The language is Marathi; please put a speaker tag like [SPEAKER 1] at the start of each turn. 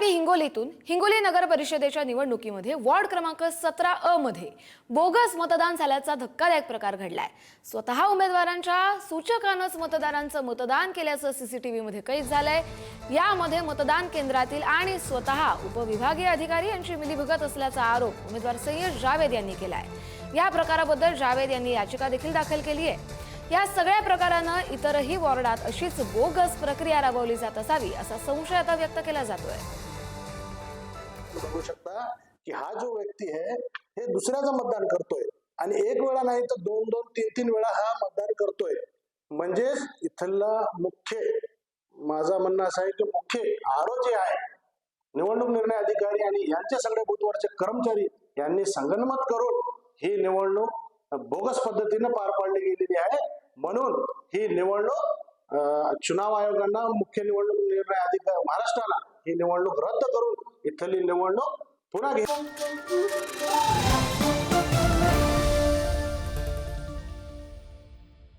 [SPEAKER 1] बातमी हिंगोलीतून हिंगोली नगर परिषदेच्या निवडणुकीमध्ये वॉर्ड क्रमांक सतरा अ मध्ये बोगस मतदान झाल्याचा धक्कादायक प्रकार घडलाय. स्वतः उमेदवारांच्या सूचकानंच मतदारांचं मतदान केल्याचं सीसीटीव्ही मध्ये कैद झालंय. यामध्ये मतदान केंद्रातील आणि स्वतः उपविभागीय अधिकारी यांची मिलीभगत असल्याचा आरोप उमेदवार सय्यद जावेद यांनी केलाय. या प्रकाराबद्दल जावेद यांनी याचिका देखील दाखल केली आहे. या सगळ्या प्रकारानं इतरही वॉर्डात अशीच बोगस प्रक्रिया राबवली जात असावी असा संशय आता व्यक्त केला जातोय.
[SPEAKER 2] बघू शकता की हा जो व्यक्ती आहे हे दुसऱ्याचं मतदान करतोय. आणि एक वेळा नाही तर दोन दोन तीन तीन वेळा हा मतदान करतोय. म्हणजेच इथला मुख्य माझा म्हणणं असं आहे की मुख्य आरो जे आहे निवडणूक निर्णय अधिकारी आणि यांचे सगळे बुधवारचे कर्मचारी यांनी संगनमत करून ही निवडणूक बोगस पद्धतीने पार पाडली गेलेली आहे. म्हणून ही निवडणूक चुनाव आयोगांना मुख्य निवडणूक निर्णय अधिकारी महाराष्ट्राला ही निवडणूक रद्द करून इथली निवडणूक पुन्हा घे.